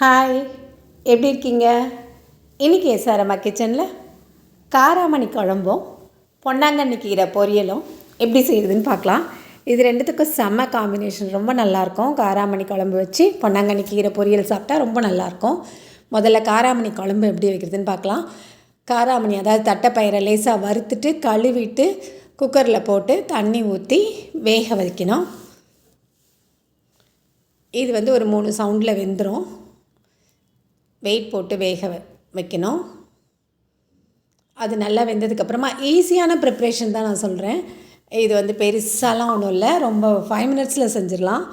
Hi எப்படி இருக்கீங்க? இன்றைக்கி எஸ்ஆர்எம்மா கிச்சனில் காராமணி குழம்பும் பொன்னாங்கண்ணி கீரை பொரியலும் எப்படி செய்யுதுன்னு பார்க்கலாம். இது ரெண்டுத்துக்கும் செம்ம காம்பினேஷன் ரொம்ப நல்லாயிருக்கும். காராமணி குழம்பு வச்சு பொன்னாங்கண்ணி கீரை பொரியல் சாப்பிட்டா ரொம்ப நல்லாயிருக்கும். முதல்ல காராமணி குழம்பு எப்படி வைக்கிறதுன்னு பார்க்கலாம். காராமணி அதாவது தட்டைப்பயிரை லேசாக வறுத்துட்டு கழுவிட்டு குக்கரில் போட்டு தண்ணி ஊற்றி வேக வைக்கணும். இது வந்து ஒரு மூணு சவுண்டில் வெந்துடும் வெயிட் போட்டு வேக வ- வைக்கணும். அது நல்லா வெந்ததுக்கப்புறமா ஈஸியான ப்ரிப்ரேஷன் தான் நான் சொல்கிறேன் இது வந்து பெருசாலாம் ஒன்றும் இல்லை ரொம்ப ஃபைவ் மினிட்ஸில் செஞ்சிடலாம்.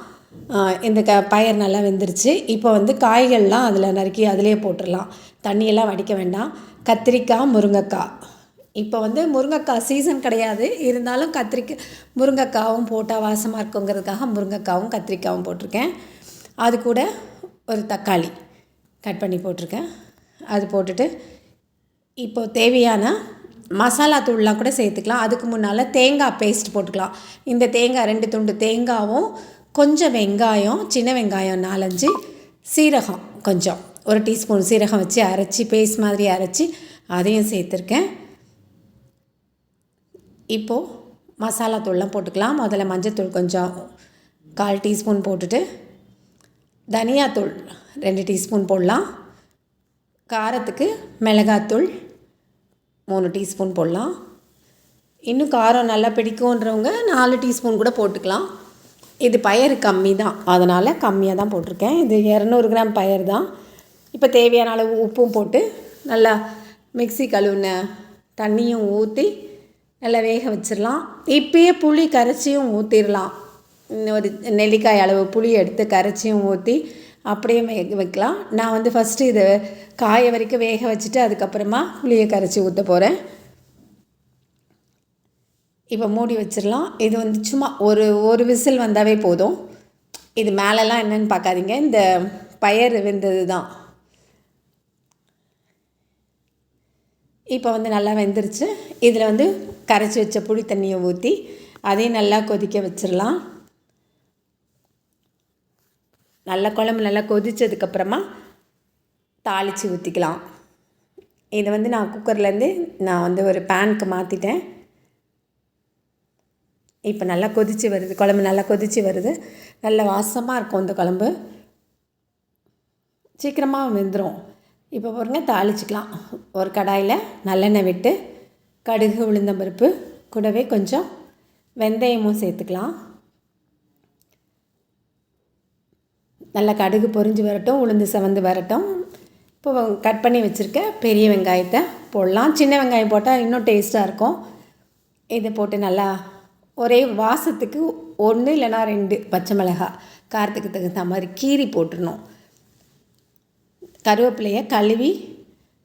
இந்த க பயிர் நல்லா வெந்துருச்சு. இப்போ வந்து காய்கள்லாம் அதில் நறுக்கி அதிலே போட்டுடலாம். தண்ணியெல்லாம் வடிக்க வேண்டாம். கத்திரிக்காய் முருங்கைக்காய். இப்போ வந்து முருங்கைக்காய் சீசன் கிடையாது. இருந்தாலும் கத்திரிக்காய் முருங்கைக்காவும் போட்டால் வாசமாக இருக்குங்கிறதுக்காக முருங்கைக்காவும் கத்திரிக்காவும் போட்டிருக்கேன். அது கூட ஒரு தக்காளி. கட் பண்ணி போட்டிருக்கேன். அது போட்டுட்டு இப்போது தேவையான மசாலா தூள்லாம் கூட சேர்த்துக்கலாம். அதுக்கு முன்னால் தேங்காய் பேஸ்ட் போட்டுக்கலாம். இந்த தேங்காய் ரெண்டு துண்டு தேங்காவும் கொஞ்சம் வெங்காயம் சின்ன வெங்காயம் நாலஞ்சு சீரகம் கொஞ்சம். ஒரு டீஸ்பூன் சீரகம் வச்சு அரைச்சி பேஸ்ட் மாதிரி அரைச்சி அதையும் சேர்த்துருக்கேன். இப்போது மசாலா தூள்லாம் போட்டுக்கலாம். முதல்ல மஞ்சத்தூள் கொஞ்சம் கால் டீஸ்பூன் போட்டுட்டு தனியாத்தூள் ரெண்டு டீஸ்பூன் போடலாம். காரத்துக்கு மிளகாத்தூள் மூணு டீஸ்பூன் போடலாம். இன்னும் காரம் நல்லா பிடிக்குன்றவங்க நாலு டீஸ்பூன் கூட போட்டுக்கலாம். இது பயர் கம்மி தான். அதனால் கம்மியாக தான் போட்டிருக்கேன். இது இரநூறு கிராம் பயர் தான். இப்போ தேவையான அளவு உப்பும் போட்டு நல்லா மிக்ஸி கழுவுன தண்ணியும் ஊற்றி நல்லா வேக வச்சிடலாம். இப்பயே புளி கரைச்சியும் ஊற்றிடலாம் ஒரு நெல்லிக்காய் அளவு புளி எடுத்து கரைச்சியும் ஊற்றி அப்படியே வைக்கலாம். நான் வந்து ஃபஸ்ட்டு இதை காய வரைக்கும் வேக வச்சுட்டு அதுக்கப்புறமா புளியை கரைச்சி ஊற்ற போகிறேன் இப்போ மூடி வச்சிடலாம். இது வந்து சும்மா ஒரு ஒரு விசில் வந்தாவே போதும். இது மேலெலாம் என்னன்னு பார்க்காதீங்க. இந்த பயறு வெந்தது தான் இப்போ வந்து நல்லா வெந்துருச்சு. இதில் வந்து கரைச்சி வச்ச புளி தண்ணியை ஊற்றி அதையும் நல்லா கொதிக்க வச்சிடலாம். நல்ல குழம்பு நல்லா கொதித்ததுக்கப்புறமா தாளித்து ஊற்றிக்கலாம் இதை வந்து நான் குக்கர்லேருந்து நான் வந்து ஒரு பேனுக்கு மாற்றிட்டேன் இப்போ நல்லா கொதித்து வருது குழம்பு நல்லா கொதித்து வருது. நல்ல வாசமாக இருக்கும் இந்த குழம்பு. சீக்கிரமாக வெந்துடும் இப்போ பாருங்க தாளிச்சிக்கலாம். ஒரு கடாயில் நல்லெண்ணெய் விட்டு கடுகு உளுந்தம்பருப்பு கூடவே கொஞ்சம் வெந்தயமும் சேர்த்துக்கலாம். நல்லா கடுகு பொறிஞ்சு வரட்டும் உளுந்து செவந்து வரட்டும். இப்போ கட் பண்ணி வச்சுருக்க பெரிய வெங்காயத்தை போடலாம். சின்ன வெங்காயம் போட்டால் இன்னும் டேஸ்ட்டாக இருக்கும். இதை போட்டு நல்லா ஒரே வாசத்துக்கு ஒன்று இல்லைன்னா ரெண்டு பச்சை மிளகாய் காரத்துக்கு தகுந்த மாதிரி கீரி போட்டுடணும். கருவேப்பிலையை கழுவி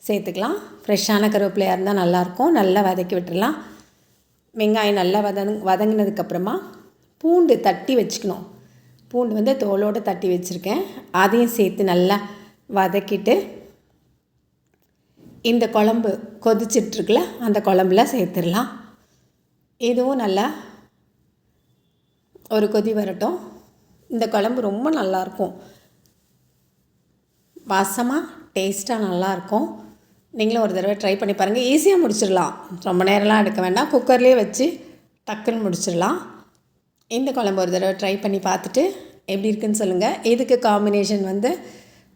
சேர்த்துக்கலாம். ஃப்ரெஷ்ஷான கருவேப்பிலையாக இருந்தால் நல்லாயிருக்கும். நல்லா வதக்கி விட்டுடலாம். வெங்காயம் நல்லா வதங் வதங்கினதுக்கப்புறமா பூண்டு தட்டி வச்சுக்கணும். பூண்டு வந்து தோலோடு தட்டி வச்சுருக்கேன். அதையும் சேர்த்து நல்லா வதக்கிட்டு இந்த குழம்பு கொதிச்சிட்ருக்குல அந்த குழம்புல சேர்த்துடலாம். இதுவும் நல்லா ஒரு கொதி வரட்டும். இந்த குழம்பு ரொம்ப நல்லாயிருக்கும். வாசமாக டேஸ்ட்டாக நல்லாயிருக்கும். நீங்களும் ஒரு தடவை ட்ரை பண்ணி பாருங்கள் ஈஸியாக முடிச்சிடலாம். ரொம்ப நேரம்லாம் எடுக்க வேண்டாம். குக்கர்லேயே வச்சு டக்குன்னு முடிச்சிடலாம். இந்த குழம்பு ஒரு தடவை ட்ரை பண்ணி பார்த்துட்டு எப்படி இருக்குன்னு சொல்லுங்கள் இதுக்கு காம்பினேஷன் வந்து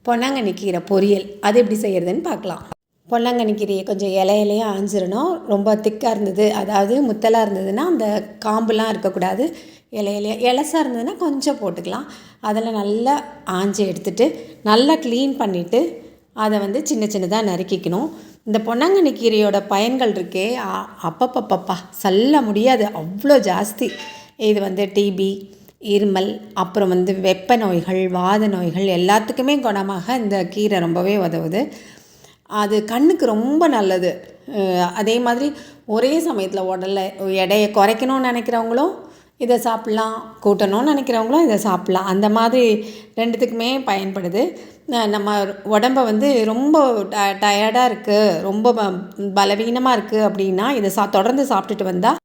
பொன்னாங்கண்ணி கீரை பொரியல் அது எப்படி செய்கிறதுன்னு பார்க்கலாம். பொன்னாங்கண்ணி கீரையை கொஞ்சம் இலை இலையாக ஆஞ்சிடணும் ரொம்ப திக்காக இருந்தது. அதாவது முத்தலாக இருந்ததுன்னா அந்த காம்புலாம் இருக்கக்கூடாது. இலை இலையா இலசாக இருந்ததுன்னா கொஞ்சம் போட்டுக்கலாம். அதில் நல்லா ஆஞ்சி எடுத்துட்டு நல்லா க்ளீன் பண்ணிவிட்டு அதை வந்து சின்ன சின்னதாக நறுக்கிக்கணும். இந்த பொன்னாங்கண்ணி கீரையோட பயன்கள் இருக்கே. அ- அப்பப்பப்பப்பா சொல்ல முடியாது. அவ்வளோ ஜாஸ்தி. இது வந்து டிபி இருமல் அப்புறம் வந்து வெப்ப நோய்கள் வாத நோய்கள் எல்லாத்துக்குமே குணமாக இந்த கீரை ரொம்பவே உதவுது. அது கண்ணுக்கு ரொம்ப நல்லது. அதே மாதிரி ஒரே சமயத்தில் உடல்ல எடையை குறைக்கணும்னு நினைக்கிறவங்களும் இதை சாப்பிட்லாம் கூட்டணும்னு நினைக்கிறவங்களும் இதை சாப்பிட்லாம். அந்த மாதிரி ரெண்டுத்துக்குமே பயன்படுது. நம்ம உடம்ப வந்து ரொம்ப ட டயர்டாக இருக்குது ரொம்ப பலவீனமாக இருக்குது அப்படின்னா இதை சா தொடர்ந்து சாப்பிட்டுட்டு வந்தால்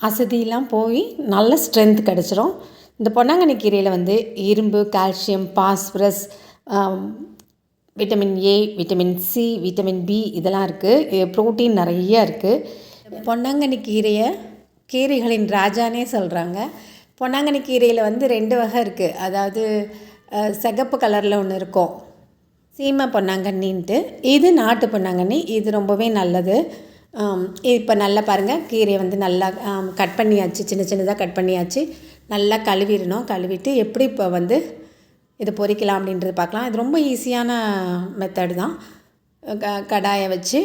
அசதியெல்லாம் போய் நல்ல ஸ்ட்ரென்த் கிடச்சிரும். இந்த பொன்னாங்கண்ணி கீரையில் வந்து இரும்பு calcium phosphorus vitamin A vitamin C vitamin B இதெல்லாம் இருக்குது ப்ரோட்டீன் நிறைய இருக்குது பொன்னாங்கண்ணி கீரையை கீரைகளின் ராஜானே சொல்கிறாங்க பொன்னாங்கண்ணி கீரையில் வந்து ரெண்டு வகை இருக்குது அதாவது சிகப்பு கலரில் ஒன்று இருக்கும். சீமை பொன்னாங்கண்ணின்ட்டு. இது நாட்டு பொன்னாங்கண்ணி. இது ரொம்பவே நல்லது. இப்போ நல்லா பாருங்கள் கீரையை வந்து நல்லா கட் பண்ணியாச்சு சின்ன சின்னதாக கட் பண்ணியாச்சு. நல்லா கழுவிடணும் கழுவிட்டு எப்படி இப்போ வந்து இது பொரிக்கலாம் அப்படின்றது பார்க்கலாம். இது ரொம்ப ஈஸியான மெத்தடு தான். க கடாயை வச்சு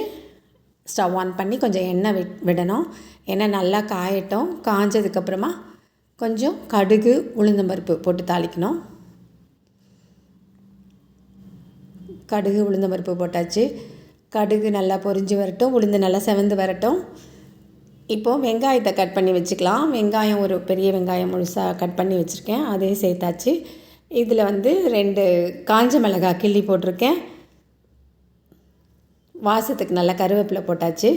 ஸ்டவ் ஆன் பண்ணி கொஞ்சம் எண்ணெய் விட் விடணும். எண்ணெய் நல்லா காயட்டும். காஞ்சதுக்கப்புறமா கொஞ்சம் கடுகு உளுந்தம்பருப்பு போட்டு தாளிக்கணும். கடுகு உளுந்தம் பருப்பு போட்டாச்சு. கடுகு நல்லா பொரிஞ்சு வரட்டும் உளுந்து நல்லா செவந்து வரட்டும். இப்போது வெங்காயத்தை கட் பண்ணி வச்சுக்கலாம். வெங்காயம் ஒரு பெரிய வெங்காயம் முழுசாக கட் பண்ணி வச்சுருக்கேன். அதையும் சேர்த்தாச்சு. இதில் வந்து ரெண்டு காஞ்ச மிளகாய் கிள்ளி போட்டிருக்கேன். வாசத்துக்கு நல்லா கருவேப்பிலை போட்டாச்சு.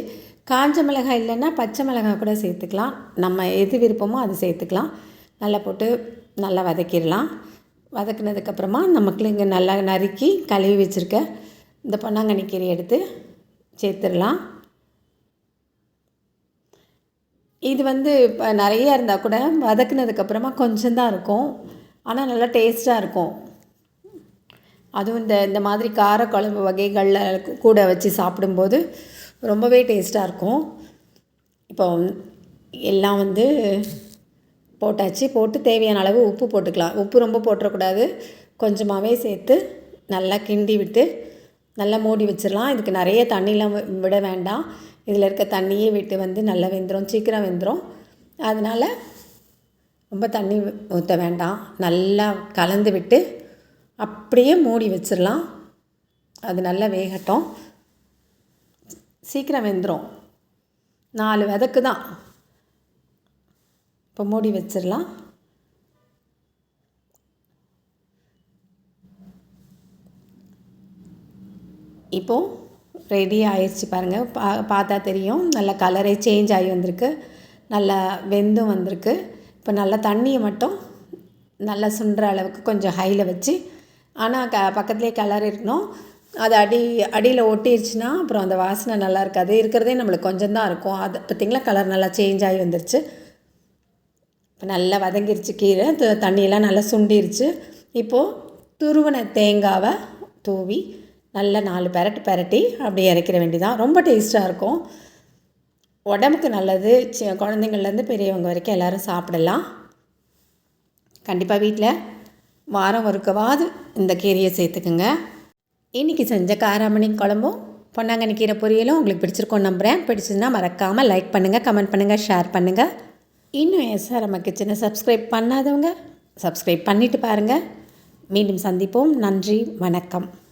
காஞ்ச மிளகாய் இல்லைன்னா பச்சை மிளகாய் கூட சேர்த்துக்கலாம். நம்ம எது விருப்பமோ அது சேர்த்துக்கலாம். நல்லா போட்டு நல்லா வதக்கிடலாம். வதக்குனதுக்கப்புறமா நமக்கு இங்கே நல்லா நறுக்கி கழுவி வச்சுருக்க இந்த பொன்னாங்கண்ணி கீரை எடுத்து சேர்த்துடலாம். இது வந்து இப்போ நிறையா இருந்தால் கூட வதக்குனதுக்கப்புறமா கொஞ்சம் தான் இருக்கும். ஆனால் நல்லா டேஸ்ட்டாக இருக்கும். அதுவும் இந்த இந்த மாதிரி காரக்குழம்பு வகைகளில் கூட வச்சு சாப்பிடும்போது ரொம்பவே டேஸ்ட்டாக இருக்கும். இப்போ எல்லாம் வந்து போட்டாச்சு. போட்டு தேவையான அளவு உப்பு போட்டுக்கலாம். உப்பு ரொம்ப போட்டுறக்கூடாது. கொஞ்சமாகவே சேர்த்து நல்லா கிண்டி விட்டு நல்லா மூடி வச்சிடலாம். இதுக்கு நிறைய தண்ணிலாம் வி- விட வேண்டாம். இதில் இருக்க தண்ணியே விட்டு வந்து நல்லா வெந்துடும் சீக்கிரம் வெந்துடும் அதனால் ரொம்ப தண்ணி ஊற்ற வேண்டாம். நல்லா கலந்து விட்டு அப்படியே மூடி வச்சிடலாம். அது நல்லா வேகட்டும். சீக்கிரம் வெந்துடும் நாலு விதக்கு தான் இப்போ மூடி வச்சிடலாம். இப்போது ரெடி ஆயிடுச்சு பாருங்கள் பா பார்த்தா தெரியும். நல்ல கலரே சேஞ்ச் ஆகி வந்திருக்கு. நல்லா வெந்தும் வந்திருக்கு. இப்போ நல்லா தண்ணியை மட்டும் நல்லா சுண்டுற அளவுக்கு கொஞ்சம் ஹையில் வச்சு ஆனால் க பக்கத்துலேயே கலர் இருக்கணும். அது அடி அடியில் ஒட்டிடுச்சுன்னா அப்புறம் அந்த வாசனை நல்லா இருக்காது. இருக்கிறதே நம்மளுக்கு கொஞ்சம் தான் இருக்கும். அது பார்த்திங்களா கலர் நல்லா சேஞ்ச் ஆகி வந்துருச்சு. இப்போ நல்லா வதங்கிருச்சு கீரை. த- தண்ணியெல்லாம் நல்லா சுண்டிருச்சு. இப்போது துருவன தேங்காவை தூவி நல்லா நாலு பெரட்டு பெரட்டி அப்படியே இறக்கிற வேண்டிதான். ரொம்ப டேஸ்ட்டாக இருக்கும். உடம்புக்கு நல்லது. சி- குழந்தைங்கள்லேருந்து பெரியவங்க வரைக்கும் எல்லோரும் சாப்பிடலாம். கண்டிப்பாக வீட்டில் வாரம் ஒருக்கவாது இந்த கீரையை சேர்த்துக்குங்க. இன்றைக்கி செஞ்ச காராமணி குழம்பும் பொன்னாங்கண்ணி கீரை பொரியலும் உங்களுக்கு பிடிச்சிருக்கோம் நம்புகிறேன் பிடிச்சதுன்னா மறக்காமல் லைக் பண்ணுங்கள் கமெண்ட் பண்ணுங்கள் ஷேர் பண்ணுங்கள் இன்னும் எஸ்ஆர்எம் கிச்சனை சப்ஸ்கிரைப் பண்ணாதவங்க சப்ஸ்கிரைப் பண்ணிவிட்டு பாருங்கள் மீண்டும் சந்திப்போம். நன்றி வணக்கம்.